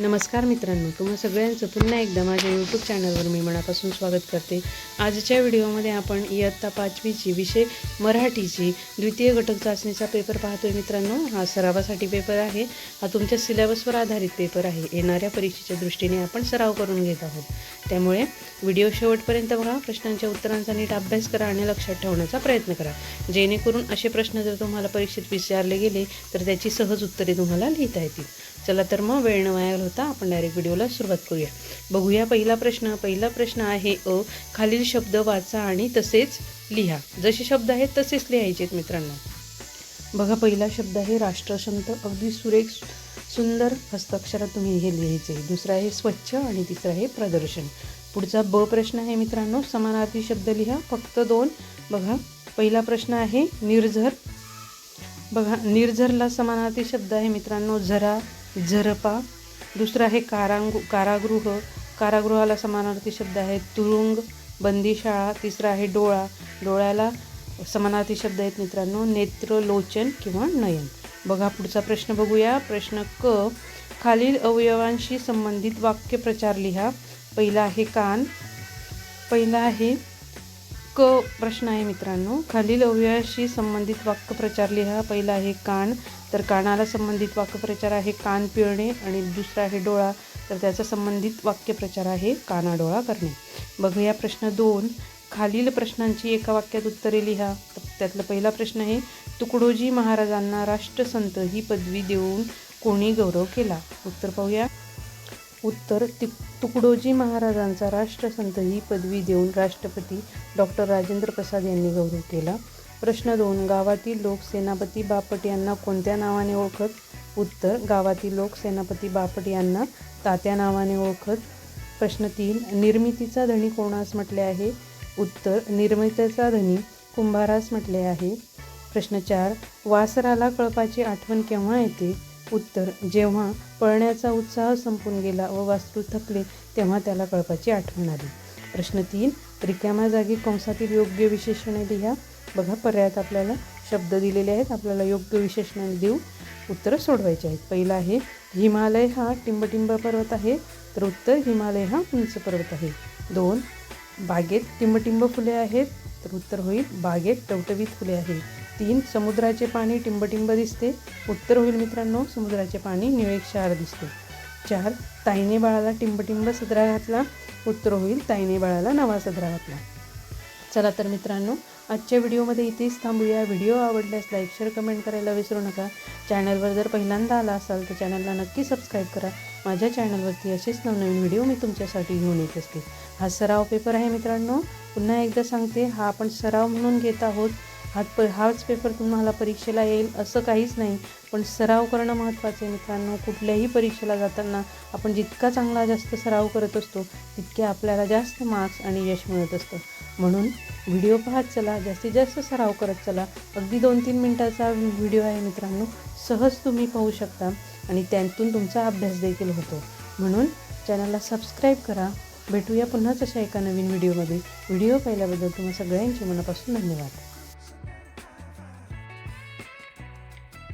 नमस्कार मित्रांनो तुम्हा सगळ्यांचं पुन्हा एकदा माझ्या यूट्यूब चॅनलवर मी मनापासून स्वागत करते. आजच्या व्हिडिओमध्ये आपण इयत्ता पाचवीची विषय मराठीची द्वितीय घटक चाचणीचा पेपर पाहतोय मित्रांनो. हा सरावासाठी पेपर आहे. हा तुमच्या सिलेबसवर आधारित पेपर आहे. येणाऱ्या परीक्षेच्या दृष्टीने आपण सराव करून घेत आहोत. त्यामुळे व्हिडिओ शेवटपर्यंत बघा प्रश्नांच्या उत्तरांचा नीट अभ्यास करा आणि लक्षात ठेवण्याचा प्रयत्न करा. जेणेकरून असे प्रश्न जर तुम्हाला परीक्षेत विचारले गेले तर त्याची सहज उत्तरे तुम्हाला लिहिता येतील. चला तर मग वेळ न वाया होता आपण डायरेक्ट व्हिडिओला सुरुवात करूया. बघूया पहिला प्रश्न. पहिला प्रश्न आहे अ खालील शब्द वाचा आणि तसेच लिहा. जसे शब्द आहेत तसेच लिहायचे मित्रांनो. बघा पहिला शब्द आहे राष्ट्रसंत. अगदी सुरेख सुंदर हस्ताक्षरात तुम्ही हे लिहायचे. दुसरा आहे स्वच्छ आणि तिसरा आहे प्रदर्शन. पुढचा ब प्रश्न आहे मित्रांनो समानार्थी शब्द लिहा फक्त दोन. बघा पहिला प्रश्न आहे निर्झर. बघा निर्झरला समानार्थी शब्द आहे मित्रांनो झरा झरपा. दुसरा आहे कारांग कारागृह. कारागृहाला समानार्थी शब्द आहे तुरुंग बंदीशाळा. तिसरा आहे डोळा. डोळ्याला समानार्थी शब्द आहेत मित्रांनो नेत्र लोचन किंवा नयन. बघा पुढचा प्रश्न बघूया. प्रश्न क खालील अवयवांशी संबंधित वाक्यप्रचार लिहा. पहिला आहे कान. पहिला आहे क प्रश्न आहे मित्रांनो. खालील अवयवाशी संबंधित वाक्यप्रचार लिहा. पहिला आहे कान. तर कानाला संबंधित वाक्यप्रचार आहे कान पिळणे आणि दुसरा आहे डोळा. तर त्याचा संबंधित वाक्यप्रचार आहे कानाडोळा करणे. बघूया प्रश्न दोन. खालील प्रश्नांची एका वाक्यात उत्तरे लिहा. तर त्यातला पहिला प्रश्न आहे तुकडोजी महाराजांना राष्ट्रसंत ही पदवी देऊन कोणी गौरव केला? उत्तर पाहूया. उत्तर ति तुकडोजी महाराजांचा राष्ट्रसंत ही पदवी देऊन राष्ट्रपती डॉक्टर राजेंद्र प्रसाद यांनी गौरव केला. प्रश्न दोन गावातील लोक सेनापती बापट यांना कोणत्या नावाने ओळखत? उत्तर गावातील लोक सेनापती बापट यांना तात्या नावाने ओळखत. प्रश्न तीन निर्मितीचा धणी कोणास म्हटले आहे? उत्तर निर्मितीचा धनी कुंभारास म्हटले आहे. प्रश्न चार वासराला कळपाची आठवण केव्हा येते? उत्तर जेव्हा पळण्याचा उत्साह संपून गेला व वासरू थकले तेव्हा त्याला कळपाची आठवण आली. प्रश्न तीन रिकाम्या जागी कंसातील योग्य विशेषणे लिहा. बघा पर्यायात आपल्याला शब्द दिलेले आहेत. आपल्याला योग्य विशेषणे देऊ. उत्तरं सोडवायचे आहेत. पहिलं आहे हिमालय हा टिंबटिंब पर्वत आहे. तर उत्तर हिमालय हा उंच पर्वत आहे. दोन बागेत टिंबटिंब फुले आहेत तर उत्तर होईल बागेत टवटवीत फुले आहेत. तीन समुद्राचे पाणी टिंबटिंब दिसते. उत्तर होईल मित्रांनो समुद्राचे पाणी निळेक्षार दिसते. चार ताईने बाळाला टिंबटिंब सदरा घातला. उत्तर होईल ताईने बाळाला नवा सदरा घातला. चला तर मित्रांनो आजच्या व्हिडिओमध्ये इथेच थांबूया. व्हिडिओ आवडल्यास लाईक शेअर कमेंट करायला विसरू नका. चॅनलवर जर पहिल्यांदा आला असाल तर चॅनलला नक्की सबस्क्राईब करा. माझ्या चॅनलवरती असेच नवनवीन व्हिडिओ मी तुमच्यासाठी घेऊन येत असते. हा सराव पेपर आहे मित्रांनो. पुन्हा एकदा सांगते हा आपण सराव म्हणून घेत आहोत. हा प हाच पेपर तुम्हाला परीक्षेला येईल असं काहीच नाही. पण सराव करणं महत्त्वाचं आहे मित्रांनो. कुठल्याही परीक्षेला जाताना आपण जितका चांगला जास्त सराव करत असतो तितके आपल्याला जास्त मार्क्स आणि यश मिळत असतं. म्हणून व्हिडिओ पाहत चला जास्तीत जास्त सराव करत चला. अगदी दोन तीन मिनटाचा व्हिडिओ आहे मित्रांनो. सहज तुम्ही पाहू शकता आणि त्यातून तुमचा अभ्यास देखील होतो. म्हणून चॅनलला सबस्क्राईब करा. भेटूया पुन्हाच अशा एका नवीन व्हिडिओमध्ये. व्हिडिओ पाहिल्याबद्दल तुम्हा सगळ्यांचे मनापासून धन्यवाद.